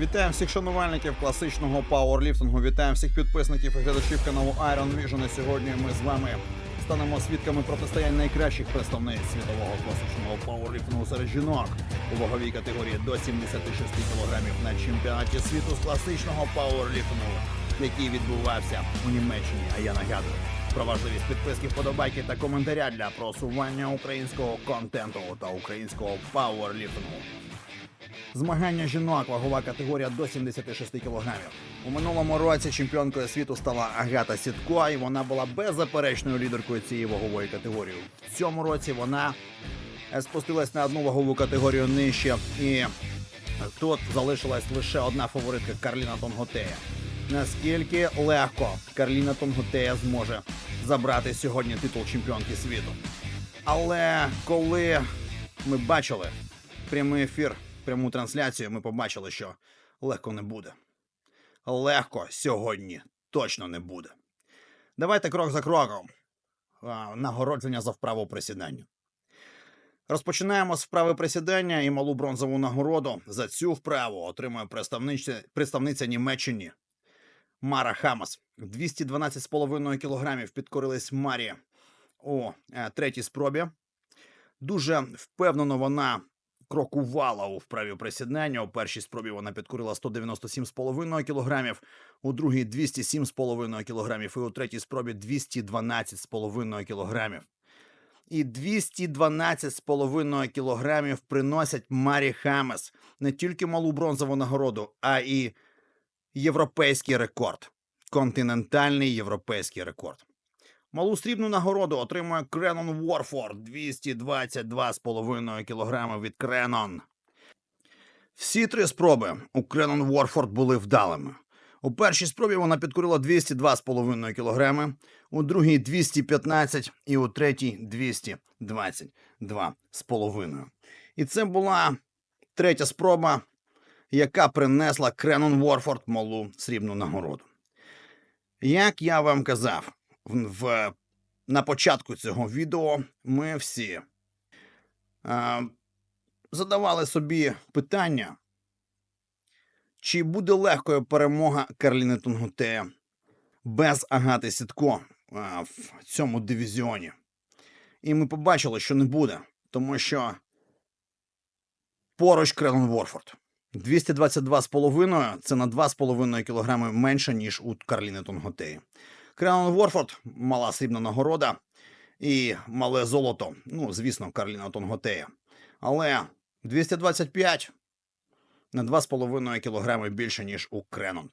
Вітаємо всіх шанувальників класичного пауерліфтингу. Вітаємо всіх підписників і глядачів каналу Iron Vision. І сьогодні ми з вами станемо свідками протистоянь найкращих представниць світового класичного пауерліфтингу серед жінок у ваговій категорії до 76 кг на чемпіонаті світу з класичного пауерліфтингу, який відбувався у Німеччині. А я нагадую про важливість підписки, вподобайки та коментаря для просування українського контенту та українського пауерліфтингу. Змагання жінок, вагова категорія до 76 кг. У минулому році чемпіонкою світу стала Агата Сітко, і вона була беззаперечною лідеркою цієї вагової категорії. В цьому році вона е, спустилась на одну вагову категорію нижче, і тут залишилась лише одна фаворитка Карліна Тонготея. Наскільки легко Карліна Тонготея зможе забрати сьогодні титул чемпіонки світу? Але коли ми бачили прямий ефір, пряму трансляцію, ми побачили, що легко не буде. Легко сьогодні точно не буде. Давайте крок за кроком. Нагородження за вправу присідання. Розпочинаємо з вправи присідання і малу бронзову нагороду за цю вправу отримує представниця, представниця Німеччини Мара Хамас. 212,5 кілограмів підкорились Марі у е, третій спробі. Дуже впевнено вона крокувала у вправі присідання. У першій спробі вона підкорила 197,5 кілограмів, у другій 207,5 кілограмів, і у третій спробі 212,5 кілограмів. І 212,5 кілограмів приносять Марі Хамес не тільки малу бронзову нагороду, а і європейський рекорд. Континентальний європейський рекорд. Малу срібну нагороду отримує Кренон Уорфорд 222,5 кг від Кренон. Всі три спроби у Кренон Уорфорд були вдалими. У першій спробі вона підкорила 202,5 кг, у другій 215 і у третій 222,5. І це була третя спроба, яка принесла Кренон Уорфорд малу срібну нагороду. Як я вам казав, в, на початку цього відео ми всі е, задавали собі питання, чи буде легкою перемога Карліни Тунгутея без Агати Сітко е, в цьому дивізіоні. І ми побачили, що не буде, тому що поруч Крелон Ворфорд. 222,5 це на 2,5 кг менше, ніж у Карліни Тунготеї. Кренон Ворфорд мала срібна нагорода і мале золото. Ну, звісно, Карліна Тонготея. Але 225 на 2,5 кг більше, ніж у Кренон.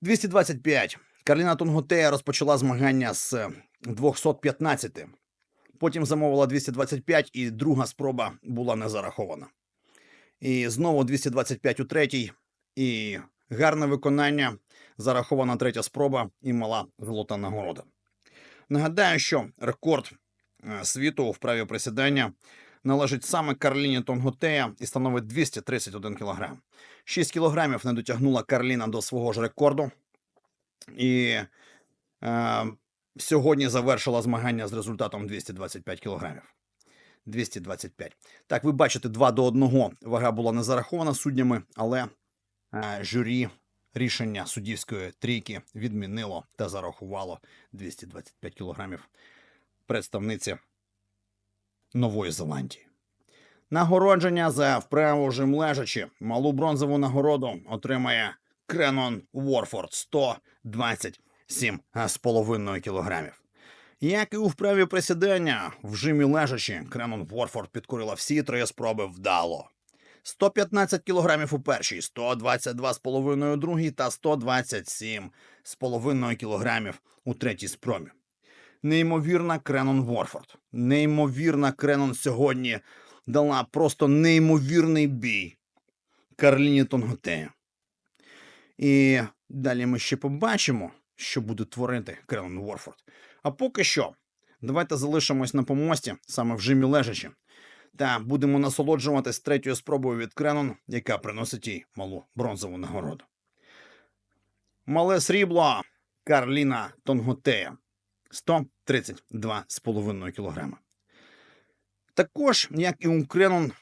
225. Карліна Тонготея розпочала змагання з 215. Потім замовила 225, і друга спроба була не зарахована. І знову 225 у третій. І гарне виконання зарахована третя спроба і мала золота нагорода. Нагадаю, що рекорд е, світу у вправі присідання належить саме Карліні Тонготея і становить 231 кг. 6 кілограмів не дотягнула Карліна до свого ж рекорду. І е, сьогодні завершила змагання з результатом 225 кілограмів. 225. Так, ви бачите, 2 до 1 вага була не зарахована суднями, але журі рішення суддівської трійки відмінило та зарахувало 225 кілограмів представниці Нової Зеландії. Нагородження за вправу жим лежачи. Малу бронзову нагороду отримає Кренон Уорфорд 127,5 кілограмів. Як і у вправі присідання, в жимі лежачі Кренон Ворфорд підкорила всі три спроби вдало. 115 кілограмів у першій, 122,5 у другій та 127,5 кілограмів у третій спробі. Неймовірна Кренон Ворфорд. Неймовірна Кренон сьогодні дала просто неймовірний бій Карліні Тонготея. І далі ми ще побачимо, що буде творити Кренон Ворфорд. А поки що, давайте залишимось на помості, саме в жимі лежачі, та будемо насолоджуватись третьою спробою від Кренон, яка приносить їй малу бронзову нагороду. Мале срібло Карліна Тонготея 132,5 кг. Також, як і у Кренон,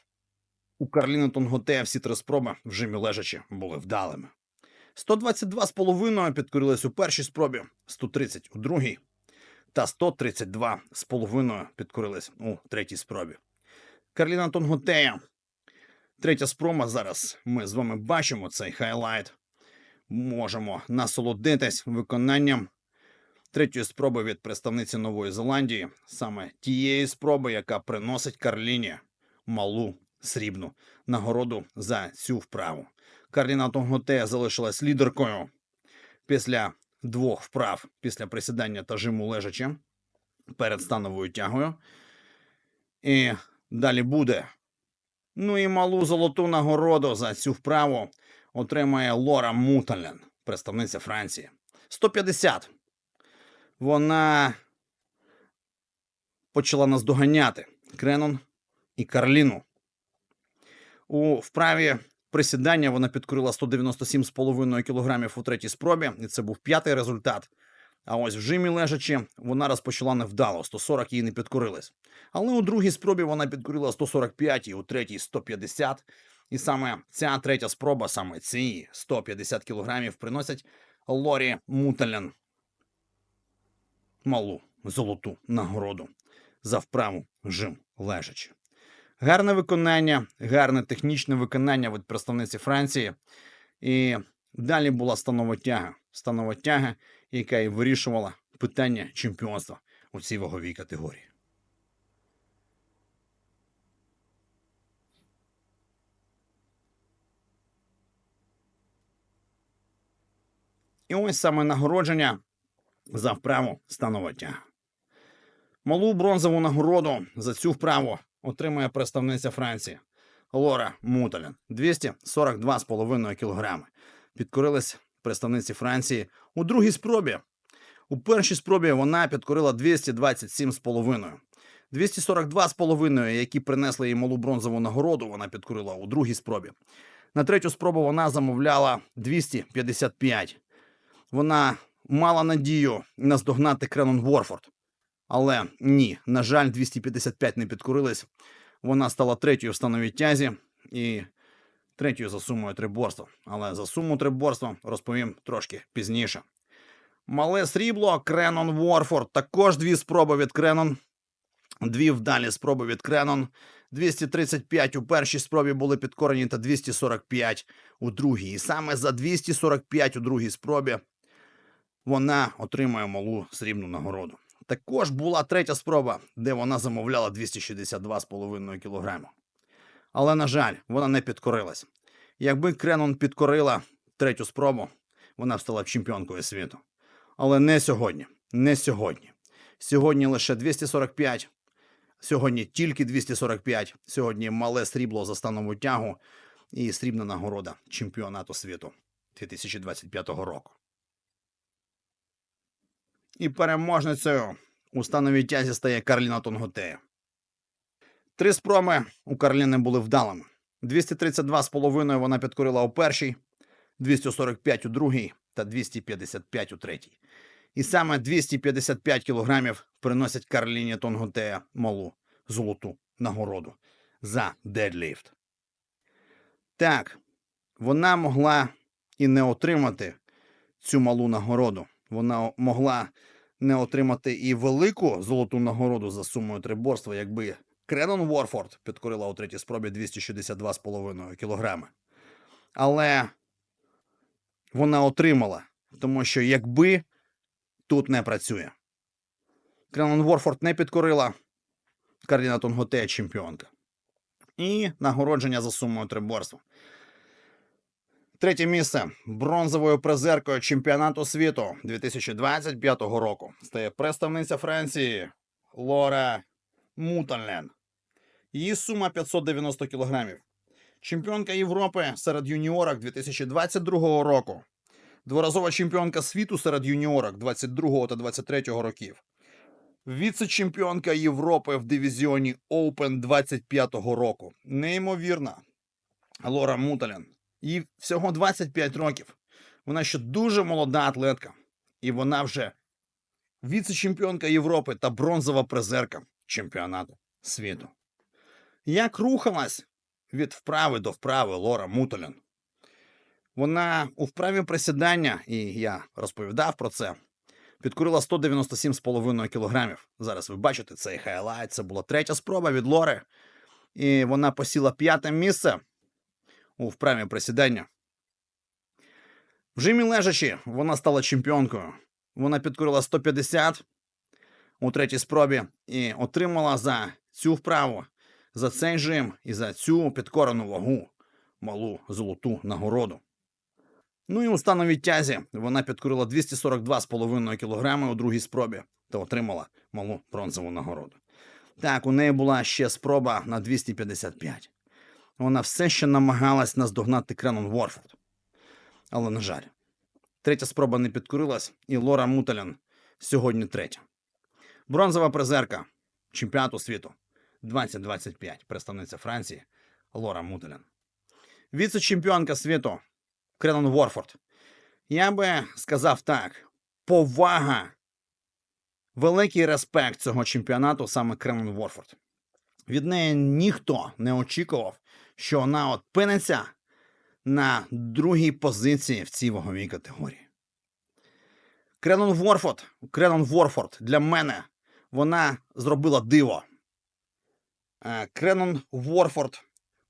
У Карліни Тонготе всі три спроби в жимі лежачі були вдалими. 122,5 підкорились у першій спробі, 130 у другій та 132,5 підкорились у третій спробі. Карліна Тонготея. Третя спроба зараз ми з вами бачимо цей хайлайт. Можемо насолодитись виконанням третьої спроби від представниці Нової Зеландії, саме тієї спроби, яка приносить Карліні малу срібну нагороду за цю вправу. Карліна Тонготе залишилась лідеркою після двох вправ після присідання та жиму лежачи перед становою тягою. І далі буде. Ну і малу золоту нагороду за цю вправу отримає Лора Мутален, представниця Франції. 150. Вона почала наздоганяти Кренон і Карліну. У вправі присідання вона підкорила 197,5 кг у третій спробі, і це був п'ятий результат. А ось в жимі лежачи, вона розпочала невдало, 140 їй не підкорились. Але у другій спробі вона підкорила 145 і у третій 150. І саме ця третя спроба, саме ці 150 кілограмів, приносять Лорі Муталян малу золоту нагороду за вправу жим лежачи. Гарне виконання, гарне технічне виконання від представниці Франції. І далі була станова тяга. Яка і вирішувала питання чемпіонства у цій ваговій категорії. І ось саме нагородження за вправу станова тяга. Малу бронзову нагороду за цю вправу отримує представниця Франції Лора Мутален 242,5 кг. Підкорилась представниці Франції у другій спробі. У першій спробі вона підкорила 227,5. 242,5, які принесли їй малу бронзову нагороду, вона підкорила у другій спробі. На третю спробу вона замовляла 255. Вона мала надію наздогнати Кренон Ворфорд. Але ні, на жаль, 255 не підкорились. Вона стала третьою в становій тязі і третьою за сумою триборства. Але за суму триборства розповім трошки пізніше. Мале срібло Кренон Ворфорд. Також дві спроби від Кренон. Дві вдалі спроби від Кренон. 235 у першій спробі були підкорені та 245 у другій. І саме за 245 у другій спробі вона отримує малу срібну нагороду. Також була третя спроба, де вона замовляла 262,5 кг. Але, на жаль, вона не підкорилась. Якби Кренон підкорила третю спробу, вона б стала б чемпіонкою світу. Але не сьогодні. Не сьогодні. Сьогодні лише 245. Сьогодні тільки 245. Сьогодні мале срібло за станову тягу і срібна нагорода чемпіонату світу 2025 року. І переможницею у становій тязі стає Карліна Тонготея. Три спроми у Карліни були вдалими. 232,5 вона підкорила у першій, 245 у другій та 255 у третій. І саме 255 кілограмів приносять Карліні Тонготея малу золоту нагороду за дедліфт. Так, вона могла і не отримати цю малу нагороду. Вона могла не отримати і велику золоту нагороду за сумою триборства, якби Кренон Ворфорд підкорила у третій спробі 262,5 кілограми. Але вона отримала, тому що якби тут не працює. Кренон Ворфорд не підкорила Карліна Тонготея чемпіонка. І нагородження за сумою триборства. Третє місце бронзовою призеркою чемпіонату світу 2025 року стає представниця Франції Лора Мутален. Її сума 590 кілограмів. Чемпіонка Європи серед юніорок 2022 року. Дворазова чемпіонка світу серед юніорок 22 та 23 років. Віце-чемпіонка Європи в дивізіоні Open 25-го року. Неймовірна. Лора Мутален. Їй всього 25 років. Вона ще дуже молода атлетка. І вона вже віце-чемпіонка Європи та бронзова призерка чемпіонату світу. Як рухалась від вправи до вправи Лора Мутолян. Вона у вправі присідання, і я розповідав про це, підкорила 197,5 кілограмів. Зараз ви бачите цей хайлайт. Це була третя спроба від Лори. І вона посіла п'яте місце у вправі присідання. В жимі лежачі вона стала чемпіонкою. Вона підкорила 150 у третій спробі і отримала за цю вправу, за цей жим і за цю підкорену вагу малу золоту нагороду. Ну і у становій тязі вона підкорила 242,5 кг у другій спробі та отримала малу бронзову нагороду. Так, у неї була ще спроба на 255. Вона все ще намагалась наздогнати Кренон Ворфорд. Але, на жаль, третя спроба не підкорилась, і Лора Муталян сьогодні третя. Бронзова призерка чемпіонату світу 2025, представниця Франції Лора Муталян. Віце-чемпіонка світу Кренон Ворфорд. Я би сказав так: повага, великий респект цього чемпіонату саме Кренон Ворфорд. Від неї ніхто не очікував, що вона одпинеться на другій позиції в цій ваговій категорії. Кренон Ворфорд, Кренон Ворфорд для мене вона зробила диво. Е, Кренон Ворфорд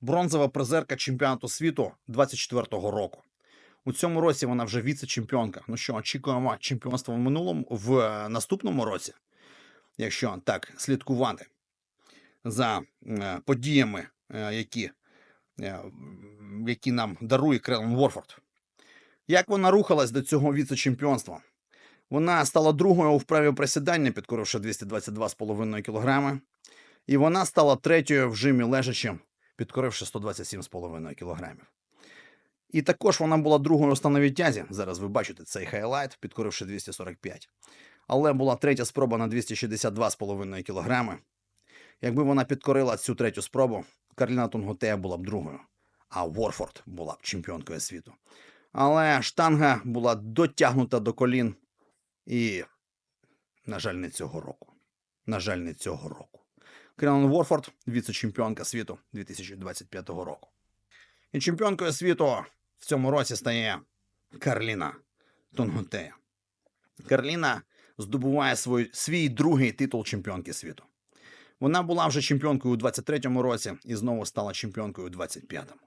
бронзова призерка чемпіонату світу 24-го року. У цьому році вона вже віце-чемпіонка. Ну що, очікуємо чемпіонства в минулому в е, наступному році, якщо так слідкувати за е, подіями, які, які нам дарує Крелон Ворфорд. Як вона рухалась до цього віце-чемпіонства? Вона стала другою у вправі присідання, підкоривши 222,5 кг. І вона стала третьою в жимі лежачим, підкоривши 127,5 кг. І також вона була другою у становій тязі. Зараз ви бачите цей хайлайт, підкоривши 245. Але була третя спроба на 262,5 кг. Якби вона підкорила цю третю спробу, Карліна Тунготея була б другою, а Ворфорд була б чемпіонкою світу. Але штанга була дотягнута до колін. І, на жаль, не цього року. На жаль, не цього року. Крілан Ворфорд, віце-чемпіонка світу 2025 року. І чемпіонкою світу в цьому році стає Карліна Тунготея. Карліна здобуває свій, свій другий титул чемпіонки світу. Вона була вже чемпіонкою у 23-му році і знову стала чемпіонкою у 25-му.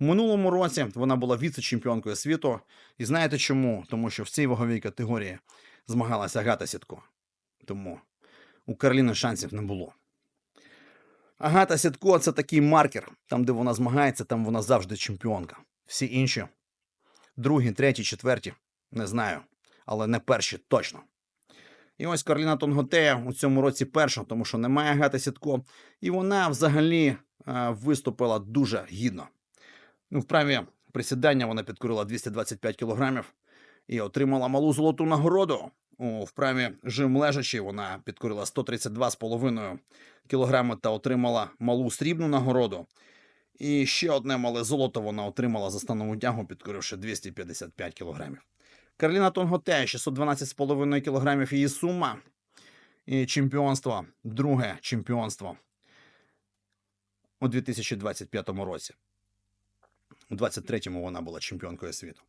У минулому році вона була віце-чемпіонкою світу. І знаєте чому? Тому що в цій ваговій категорії змагалася Агата Сітко. Тому у Карліни шансів не було. Агата Сітко це такий маркер. Там, де вона змагається, там вона завжди чемпіонка. Всі інші, другі, треті, четверті, не знаю, але не перші точно. І ось Карліна Тонготея у цьому році перша, тому що немає Агати Сітко, і вона взагалі е, виступила дуже гідно. Ну, в праві присідання вона підкорила 225 кілограмів і отримала малу золоту нагороду. У вправі жим лежачі вона підкорила 132,5 кілограми та отримала малу срібну нагороду. І ще одне мале золото вона отримала за станову тягу, підкоривши 255 кілограмів. Карліна Тонготея 612,5 кілограмів її сума. І чемпіонство, друге чемпіонство у 2025 році. У 23-му вона була чемпіонкою світу.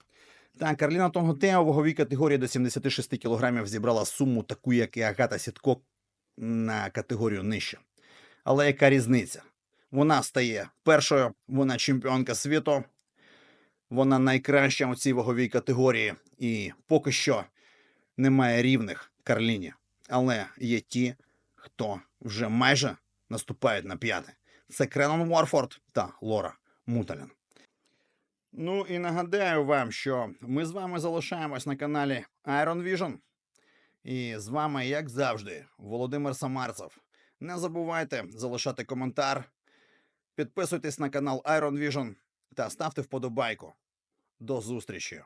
Так, Карліна Тонготея у ваговій категорії до 76 кілограмів зібрала суму таку, як і Агата Сітко на категорію нижче. Але яка різниця? Вона стає першою, вона чемпіонка світу, вона найкраща у цій ваговій категорії, і поки що немає рівних Карліні. Але є ті, хто вже майже наступають на п'яте. Це Кренон Уорфорд та Лора Муталян. Ну і нагадаю вам, що ми з вами залишаємось на каналі Iron Vision. І з вами, як завжди, Володимир Самарцев. Не забувайте залишати коментар, підписуйтесь на канал Iron Vision та ставте вподобайку. До зустрічі!